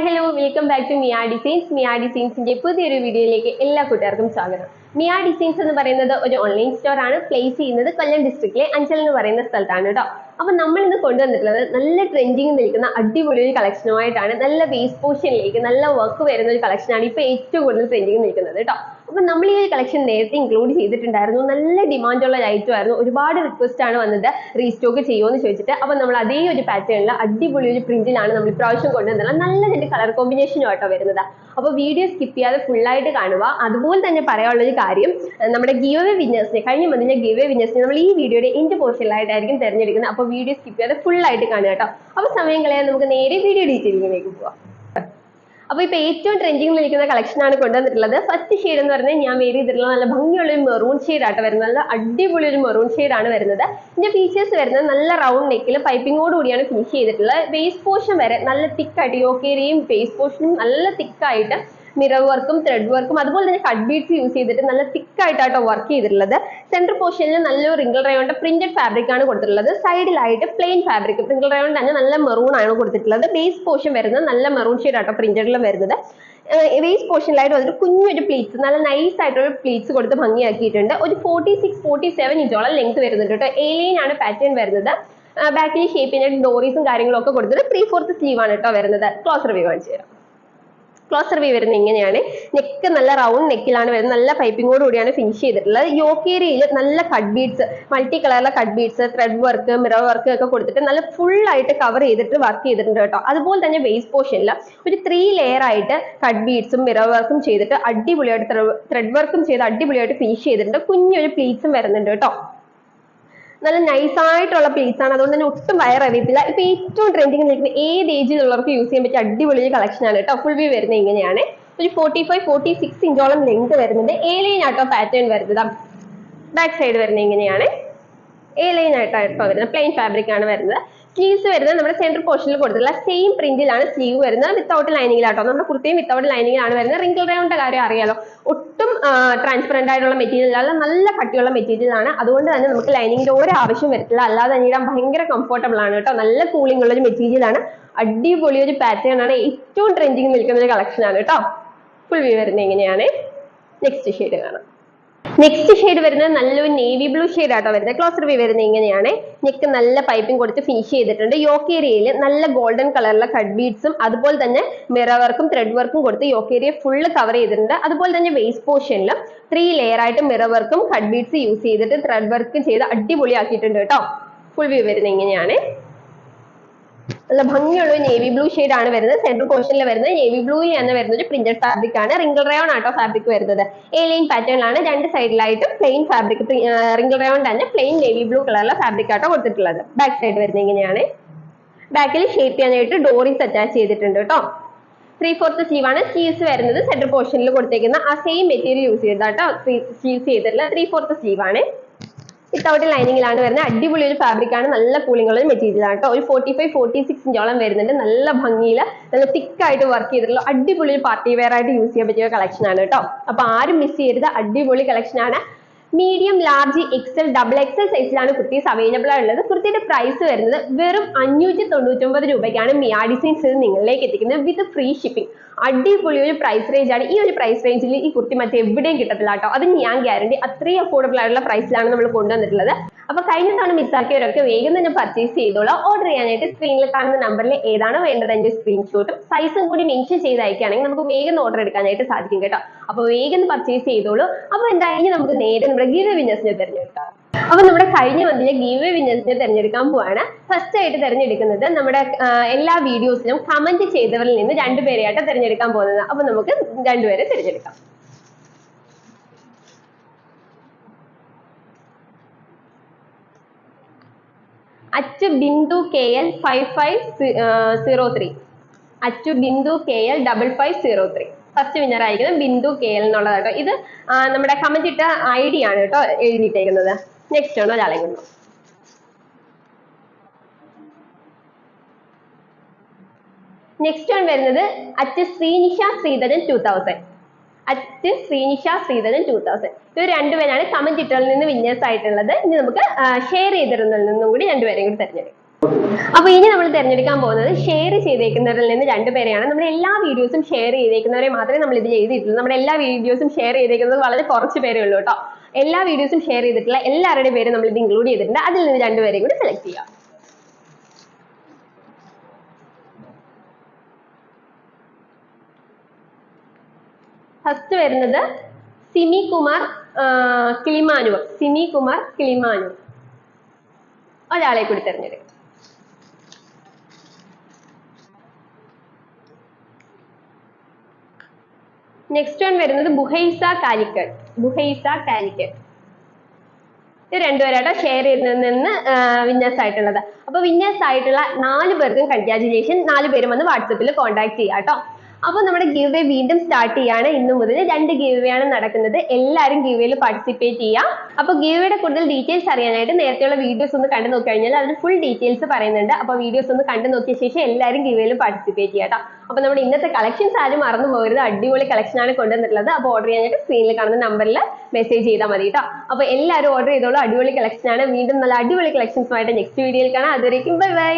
Hi hello welcome back to Mia designs Mia ഡിസൈൻസിന്റെ പുതിയൊരു വീഡിയോയിലേക്ക് എല്ലാ കൂട്ടുകാർക്കും സ്വാഗതം. മിയ ഡിസൈൻസ് എന്ന് പറയുന്നത് ഒരു ഓൺലൈൻ സ്റ്റോറാണ് പ്ലേസ് ചെയ്യുന്നത് കൊല്ലം ഡിസ്ട്രിക്റ്റിലെ അഞ്ചൽ എന്ന് പറയുന്ന സ്ഥലത്താണ് കേട്ടോ അപ്പൊ നമ്മൾ ഇന്ന് കൊണ്ടുവന്നിട്ടുള്ളത് നല്ല ട്രെൻഡിങ് നിൽക്കുന്ന അടിപൊളി ഒരു കളക്ഷനുമായിട്ടാണ് നല്ല വേസ്റ്റ് പോർഷനിലേക്ക് നല്ല വർക്ക് വരുന്ന ഒരു കളക്ഷനാണ് ഇപ്പൊ ഏറ്റവും കൂടുതൽ ട്രെൻഡിങ് നിൽക്കുന്നത് കേട്ടോ അപ്പൊ നമ്മൾ ഈ ഒരു കളക്ഷൻ നേരത്തെ ഇൻക്ലൂഡ് ചെയ്തിട്ടുണ്ടായിരുന്നു. നല്ല ഡിമാൻഡ് ഉള്ള ഐറ്റം ആയിരുന്നു. ഒരുപാട് റിക്വസ്റ്റ് ആണ് വന്നത്. റീസ്റ്റോക്ക് ചെയ്യുമോ എന്ന് ചോദിച്ചിട്ട്. അപ്പൊ നമ്മൾ അതേ ഒരു പാറ്റേണിൽ അടിപൊളി ഒരു പ്രിന്റിലാണ് നമ്മൾ ഇപ്രാവശ്യം കൊണ്ടുവന്നത്. നല്ല രണ്ട് കളർ കോമ്പിനേഷനും ആട്ടോ വരുന്നത്. അപ്പൊ വീഡിയോ സ്കിപ്പ് ചെയ്യാതെ ആയിട്ട് കാണുക. അതുപോലെ തന്നെ പറയാനുള്ള ഒരു കാര്യം നമ്മുടെ ഗിവ് വിന്നേഴ്സിനെ കഴിഞ്ഞ മന്തിന്റെ ഗിവ് വിന്നേഴ്സിനെ നമ്മൾ ഈ വീഡിയോയുടെ എൻഡ് പോർഷനിലായിട്ടായിരിക്കും തിരഞ്ഞെടുക്കുന്നത്. അപ്പോൾ വീഡിയോ സ്കിപ്പ് ചെയ്യാതെ ആയിട്ട് കാണുക കേട്ടോ. അപ്പൊ സമയം കളയാൻ നമുക്ക് നേരെ വീഡിയോ ഡീറ്റെയിലിങ്ങിലേക്ക് പോവാം. അപ്പൊ ഇപ്പൊ ഏറ്റവും ട്രെൻഡിങ്ങിൽ നിൽക്കുന്ന കളക്ഷൻ ആണ് കൊണ്ടുവന്നിട്ടുള്ളത്. ഫസ്റ്റ് ഷെയ്ഡ് എന്ന് പറഞ്ഞാൽ ഞാൻ വേറെ ചെയ്തിട്ടുള്ള നല്ല ഭംഗിയുള്ള ഒരു മെറൂൺ ഷെയ്ഡ് ആയിട്ട് വരുന്നത്. നല്ല അടിപൊളി ഒരു മെറൂൺ ഷെയ്ഡ് ആണ് വരുന്നത്. ഇതിന്റെ ഫീച്ചേഴ്സ് വരുന്നത് നല്ല റൗണ്ട് നെക്കിൽ പൈപ്പിങ്ങോട് കൂടിയാണ് ഫിനിഷ് ചെയ്തിട്ടുള്ളത്. ബേസ് പോർഷൻ വരെ നല്ല തിക്കായിട്ട് യോക്കേരിയും ബേസ് പോർഷനും നല്ല തിക്കായിട്ട് മിറർ വർക്കും ത്രെഡ് വർക്കും അതുപോലെ തന്നെ കട്ട് ബീഡ്സ് യൂസ് ചെയ്തിട്ട് നല്ല തിക്കായിട്ടാട്ടോ വർക്ക് ചെയ്തിട്ടുള്ളത്. സെൻട്രൽ പോർഷനിൽ നല്ലൊരു റിംഗിൾ റയോണിന്റെ പ്രിന്റഡ് ഫാബ്രിക് ആണ് കൊടുത്തിട്ടുള്ളത്. സൈഡിലായിട്ട് പ്ലെയിൻ ഫാബ്രിക് റിംഗിൾ റയോൺ തന്നെ നല്ല മെറൂൺ ആണ് കൊടുത്തിട്ടുള്ളത്. ബേസ് പോർഷൻ വരുന്നത് നല്ല മെറൂൺ ഷെയ്ഡ് ആട്ടോ പ്രിന്റഡിലും വരുന്നത്. വേസ്റ്റ് പോർഷനിലായിട്ട് വന്നിട്ട് കുഞ്ഞൊരു പ്ലീറ്റ്സ് നല്ല നൈസ് ആയിട്ടുള്ള പ്ലീറ്റ്സ് കൊടുത്ത് ഭംഗിയാക്കിയിട്ടുണ്ട്. ഒരു ഫോർട്ടി സിക്സ് ഫോർട്ടി സെവൻ ഇഞ്ചോളം ലെങ്ത് വരുന്നുണ്ട് കേട്ടോ. ഏലിയൻ ആണ് പാറ്റേൺ വരുന്നത്. ബാക്കിൽ ഷേപ്പിന് ഡോറീസും കാര്യങ്ങളും ഒക്കെ കൊടുത്തിട്ട് ത്രീ ഫോർത്ത് സ്ലീവ് ആണ് കേട്ടോ വരുന്നത്. ക്ലോസർ വ്യൂ കാണിച്ചു തരാം. ക്ലോസർ വി വരുന്നത് ഇങ്ങനെയാണ്. നെക്ക് നല്ല റൗണ്ട് നെക്കിലാണ് വരുന്നത്. നല്ല പൈപ്പിങ്ങോട് കൂടിയാണ് ഫിനിഷ് ചെയ്തിട്ടുള്ളത്. യോക്കേരിയയിൽ നല്ല കട്ട് ബീഡ്സ് മൾട്ടി കളറിലെ cut beads thread work mirror work ഒക്കെ കൊടുത്തിട്ട് നല്ല ഫുൾ ആയിട്ട് കവർ ചെയ്തിട്ട് വർക്ക് ചെയ്തിട്ടുണ്ട് കേട്ടോ. അതുപോലെ തന്നെ വേസ്റ്റ് പോർഷനിൽ ഒരു ത്രീ ലെയർ ആയിട്ട് കട്ട് ബീഡ്സും മിറർ വർക്കും ചെയ്തിട്ട് അടിപൊളിയായിട്ട് ത്രെഡ് വർക്കും ചെയ്ത് അടിപൊളിയായിട്ട് ഫിനിഷ് ചെയ്തിട്ടുണ്ട്. കുഞ്ഞൊരു പ്ലീറ്റ്സും വരുന്നുണ്ട് കേട്ടോ. നല്ല നൈസ് ആയിട്ടുള്ള പ്ലേസ് ആണ്. അതുകൊണ്ട് തന്നെ ഒട്ടും വയർ അറിയത്തില്ല ഇപ്പൊ ഏറ്റവും ട്രെൻഡിങ് നിൽക്കുന്ന ഏത് ഏജിലുള്ളവർക്ക് യൂസ് ചെയ്യാൻ പറ്റിയ അടിപൊളി കളക്ഷൻ ആണ് കേട്ടോ ഫുൾ വ്യൂ വരുന്നത് ഇങ്ങനെയാണ്. ഒരു ഫോർട്ടി ഫൈവ് ഫോർട്ടി സിക്സ് ഇഞ്ചോളം ലെങ്ത് വരുന്നുണ്ട്. എ ലൈൻ ആട്ടോ പാറ്റേൺ വരുന്നത്. ബാക്ക് സൈഡ് വരുന്നത് ഇങ്ങനെയാണ്. എ ലൈൻ ആയിട്ടാണ് കേട്ടോ വരുന്നത്. പ്ലെയിൻ ഫാബ്രിക് ആണ് വരുന്നത്. സ്ലീവ്സ് വരുന്നത് നമ്മുടെ സെൻട്രൽ പോർഷനിൽ കൊടുത്തിട്ടുള്ള സെയിം പ്രിന്റിലാണ് സ്ലീവ് വരുന്നത്. വിത്തൗട്ട് ലൈനിങ്ങിലാട്ടോ നമ്മുടെ കുർത്തിയും വിത്തൗട്ട് ലൈനിങ്ങിലാണ് വരുന്നത്. റിങ്കിൾ റൗണ്ട് കാര്യം അറിയാലോ. ഒട്ടും ട്രാൻസ്പെറന്റ് ആയിട്ടുള്ള മെറ്റീരിയൽ അല്ല. നല്ല കട്ടിയുള്ള മെറ്റീരിയൽ ആണ്. അതുകൊണ്ട് തന്നെ നമുക്ക് ലൈനിങ്ങിന്റെ ഒരു ആവശ്യം വരത്തില്ല. അല്ലാതെ തന്നെ ഭയങ്കര കംഫർട്ടബിൾ ആണ് കേട്ടോ. നല്ല കൂളിംഗ് ഉള്ള ഒരു മെറ്റീരിയൽ അടിപൊളി ഒരു പാറ്റേൺ ആണ്. ഏറ്റവും ട്രെൻഡിങ് നിൽക്കുന്ന ഒരു കളക്ഷൻ ആണ് കേട്ടോ. ഫുൾ വ്യൂ വരുന്നത് എങ്ങനെയാണ്? നെക്സ്റ്റ് ഷെയ്ഡ് കാണാം. നെക്സ്റ്റ് ഷെയ്ഡ് വരുന്നത് നല്ലൊരു നേവി ബ്ലൂ ഷെയ്ഡ് ആട്ടോ വരുന്നത്. ക്ലോസർ വി വരുന്നത് ഇങ്ങനെയാണ്. നെക്ക് നല്ല പൈപ്പിംഗ് കൊടുത്ത് ഫിനിഷ് ചെയ്തിട്ടുണ്ട്. യോക്ക് ഏരിയയിൽ നല്ല ഗോൾഡൻ കളറിലെ കട്ട് ബീഡ്സും അതുപോലെ തന്നെ മിറർ വർക്കും ത്രെഡ് വർക്കും കൊടുത്ത് യോക്ക് ഏരിയ ഫുള്ള് കവർ ചെയ്തിട്ടുണ്ട്. അതുപോലെ തന്നെ വേസ്റ്റ് പോർഷനിലും ത്രീ ലെയർ ആയിട്ട് മിറർ വർക്കും കട്ട് ബീഡ്സ് യൂസ് ചെയ്തിട്ട് ത്രെഡ് വർക്ക് ചെയ്ത് അടിപൊളിയാക്കിയിട്ടുണ്ട് കേട്ടോ. ഫുൾ വ്യൂ വരുന്നത് ഇങ്ങനെയാണ്. നല്ല ഭംഗിയുള്ള നേവി ബ്ലൂ ഷെയ്ഡ് ആണ് വരുന്നത്. സെൻട്രൽ പോർഷനിൽ വരുന്നത് നേവി ബ്ലൂ എന്ന് വരുന്ന ഒരു പ്രിന്റഡ് ഫാബ്രിക് ആണ്. റിംഗിൾ റയോൺ ആട്ടോ ഫാബ്രിക് വരുന്നത്. ഏലിയൻ പാറ്റേണിലാണ് രണ്ട് സൈഡിലായിട്ട് പ്ലെയിൻ ഫാബ്രിക് റിംഗിൾ റയോൺ തന്നെ പ്ലെയിൻ നേവി ബ്ലൂ കളറിലെ ഫാബ്രിക് ആട്ടോ കൊടുത്തിട്ടുള്ളത്. ബാക്ക് സൈഡ് വരുന്നത് ഇങ്ങനെയാണ് ബാക്കിൽ ഷേപ്പ് ചെയ്യാനായിട്ട് ഡോറീസ് അറ്റാച്ച് ചെയ്തിട്ടുണ്ട് കേട്ടോ ത്രീ ഫോർത്ത് സ്ലീവ് ആണ്. സ്ലീവ്സ് വരുന്നത് സെൻട്രൽ പോർഷനിൽ കൊടുത്തേക്കുന്ന ആ സെയിം മെറ്റീരിയൽ യൂസ് ചെയ്താട്ടോ സ്ലീവ്സ് ചെയ്തിട്ടുള്ള ത്രീ ഫോർത്ത് സ്ലീവ് ആണ്. വിത്തൗട്ട് ലൈനിങ്ങിലാണ് വരുന്നത്. അടിപൊളി ഒരു ഫാബ്രിക് ആണ്. നല്ല കൂളിംഗ് ഉള്ള മെറ്റീരിയൽ ആണ് കേട്ടോ. ഒരു ഫോർട്ടി ഫൈവ് ഫോർട്ടി സിക്സ് ഇഞ്ചോളം വരുന്നുണ്ട്. നല്ല ഭംഗിയിൽ നല്ല തിക്കായിട്ട് വർക്ക് ചെയ്തിട്ടുള്ള അടിപൊളി ഒരു പാർട്ടി വെയർ ആയിട്ട് യൂസ് ചെയ്യാൻ പറ്റിയ കളക്ഷൻ ആണ് കേട്ടോ. അപ്പൊ ആരും മിസ് ചെയ്യരുത്. അടിപൊളി കളക്ഷൻ ആണ്. Medium large XL double XL സൈസിലാണ് കുർത്തീസ് അവൈലബിൾ ആയിട്ടുള്ളത് കുർത്തിയുടെ പ്രൈസ് വരുന്നത് വെറും അഞ്ഞൂറ്റി തൊണ്ണൂറ്റൊമ്പത് രൂപയ്ക്കാണ് മിയാ ഡിസൈൻസ് നിങ്ങളിലേക്ക് എത്തിക്കുന്നത് വിത്ത് ഫ്രീ ഷിപ്പിംഗ് അടിപൊളി ഒരു പ്രൈസ് റേഞ്ച് ആണ്. ഈ ഒരു പ്രൈസ് റേഞ്ചിൽ ഈ കുർത്തി മറ്റെവിടെയും കിട്ടത്തില്ല കേട്ടോ. അത് ഞാൻ ഗ്യാരണ്ടി അത്രയും അഫോർഡബിൾ ആയിട്ടുള്ള പ്രൈസിലാണ് നമ്മൾ കൊണ്ടുവന്നിട്ടുള്ളത്. അപ്പൊ കഴിഞ്ഞ തവണ മിസ്സാക്കിയവരൊക്കെ വേഗം തന്നെ പർച്ചേസ് ചെയ്തോളാം. ഓർഡർ ചെയ്യാനായിട്ട് സ്ക്രീനിൽ കാണുന്ന നമ്പറിൽ ഏതാണ് വേണ്ടത് അതിന്റെ സ്ക്രീൻഷോട്ടും സൈസും കൂടി മെൻഷൻ ചെയ്ത് നമുക്ക് വേഗം ഓർഡർ എടുക്കാനായിട്ട് സാധിക്കും കേട്ടോ. അപ്പൊ വേഗം പർച്ചേസ് ചെയ്തോളൂ. അപ്പൊ എന്തായാലും നമുക്ക് നേരെ നമ്മുടെ ഗീവ വിന്യസിനെ തിരഞ്ഞെടുക്കാം. അപ്പൊ നമ്മുടെ കഴിഞ്ഞ മന്തിലെ ഗീവ വിന്നേഴ്സിനെ തിരഞ്ഞെടുക്കാൻ പോവാണ്. ഫസ്റ്റ് ആയിട്ട് തിരഞ്ഞെടുക്കുന്നത് നമ്മുടെ എല്ലാ വീഡിയോസിലും കമന്റ് ചെയ്തവരിൽ നിന്ന് രണ്ടുപേരെയായിട്ട് തിരഞ്ഞെടുക്കാൻ പോകുന്നത്. അപ്പൊ നമുക്ക് രണ്ടുപേരെ തിരഞ്ഞെടുക്കാം. Achu Bindu K L five five zero three. Achu Bindu K L double five zero three. First winner ആയിരിക്കുന്നത് ബിന്ദു കെ എൽ എന്നുള്ളത് കേട്ടോ. ഇത് നമ്മുടെ കമന്റ് ഇട്ട ഐ ഡി ആണ് കേട്ടോ എഴുതിയിട്ടേക്കുന്നത്. നെക്സ്റ്റ് ആണ് ഒരാളെ കൊണ്ടു. നെക്സ്റ്റ് വൺ വരുന്നത് at Shreenisha Sreedharan two thousand at Shreenisha Sreedharan two thousand ഇവർ രണ്ടുപേരാണ് കമന്റ് ഇട്ടതിൽ നിന്ന് വിന്നേഴ്സ് ആയിട്ടുള്ളത്. ഇനി നമുക്ക് ഷെയർ ചെയ്തിരുന്നതിൽ നിന്നും കൂടി രണ്ടുപേരെയും കൂടി തിരഞ്ഞെടുക്കാം. അപ്പൊ ഇനി നമ്മൾ തിരഞ്ഞെടുക്കാൻ പോകുന്നത് ഷെയർ ചെയ്തേക്കുന്നവരിൽ നിന്ന് രണ്ടുപേരെയാണ്. നമ്മൾ എല്ലാ വീഡിയോസും ഷെയർ ചെയ്തേക്കുന്നവരെ മാത്രമേ നമ്മൾ ഇതിൽ എഴുതിയിട്ടുള്ളൂ. നമ്മുടെ എല്ലാ വീഡിയോസും ഷെയർ ചെയ്തേക്കുന്നത് വളരെ കുറച്ച് പേരേ ഉള്ളൂ കേട്ടോ. എല്ലാ വീഡിയോസും ഷെയർ ചെയ്തിട്ടുള്ള എല്ലാവരുടെയും പേര് നമ്മൾ ഇത് ഇൻക്ലൂഡ് ചെയ്തിട്ടുണ്ട്. അതിൽ നിന്ന് രണ്ടുപേരെയും കൂടി സെലക്ട് ചെയ്യാം. ഫസ്റ്റ് വരുന്നത് സിമി കുമാർ ആ, കിളിമാനുവർ സിമി കുമാർ കിളിമാനൂർ ഒരാളെ കൂടി തിരഞ്ഞെടുക്കും. നെക്സ്റ്റ് വൺ വരുന്നത് ബുഹൈസ കാലിക്കറ്റ്. ബുഹൈസ കാലിക്കറ്റ്. ഇത് രണ്ടുപേരായിട്ട് ഷെയർ ചെയ്തതിൽ നിന്ന് വിന്നേഴ്സ് ആയിട്ടുള്ളത് അപ്പൊ വിന്നേഴ്സ് ആയിട്ടുള്ള നാല് പേർക്കും കൺഗ്രാറ്റുലേഷൻ നാല് പേരും വന്ന് വാട്സപ്പിൽ കോൺടാക്ട് ചെയ്യാം കേട്ടോ. അപ്പോൾ നമ്മുടെ ഗീവ് വേ വീണ്ടും സ്റ്റാർട്ട് ചെയ്യാണ്. ഇന്നു മുതൽ രണ്ട് ഗീവ് വേ ആണ് നടക്കുന്നത്. എല്ലാവരും ഗീവ് വേയിൽ പാർട്ടിസിപ്പേറ്റ് ചെയ്യാം. അപ്പോൾ ഗീവ് വേയുടെ കൂടുതൽ ഡീറ്റെയിൽസ് അറിയാനായിട്ട് നേരത്തെയുള്ള വീഡിയോസ് ഒന്ന് കണ്ടു നോക്കി കഴിഞ്ഞാൽ അതിൽ ഫുൾ ഡീറ്റെയിൽസ് പറയുന്നുണ്ട്. അപ്പോൾ വീഡിയോസ് ഒന്ന് കണ്ടു നോക്കിയ ശേഷം എല്ലാവരും ഗീവ് വേയിൽ പാർട്ടിസിപ്പേറ്റ് ചെയ്യാം കേട്ടോ അപ്പോൾ നമ്മുടെ ഇന്നത്തെ കളക്ഷൻസ് ആരും മറന്നു പോകരുത്. അടിപൊളി കളക്ഷൻ ആണ് കൊണ്ടുവന്നിട്ടുള്ളത്. അപ്പോൾ ഓർഡർ ചെയ്യാനായിട്ട് സ്ക്രീനിൽ കാണുന്ന നമ്പറിൽ മെസ്സേജ് ചെയ്താൽ മതി കേട്ടോ അപ്പോൾ എല്ലാവരും ഓർഡർ ചെയ്തോളൂ. അടിപൊളി കളക്ഷൻ ആണ്. വീണ്ടും നല്ല അടിപൊളി കളക്ഷൻസുമായിട്ട് നെക്സ്റ്റ് വീഡിയോയിൽ കാണാം. അതുവരേക്കും ബൈ ബൈ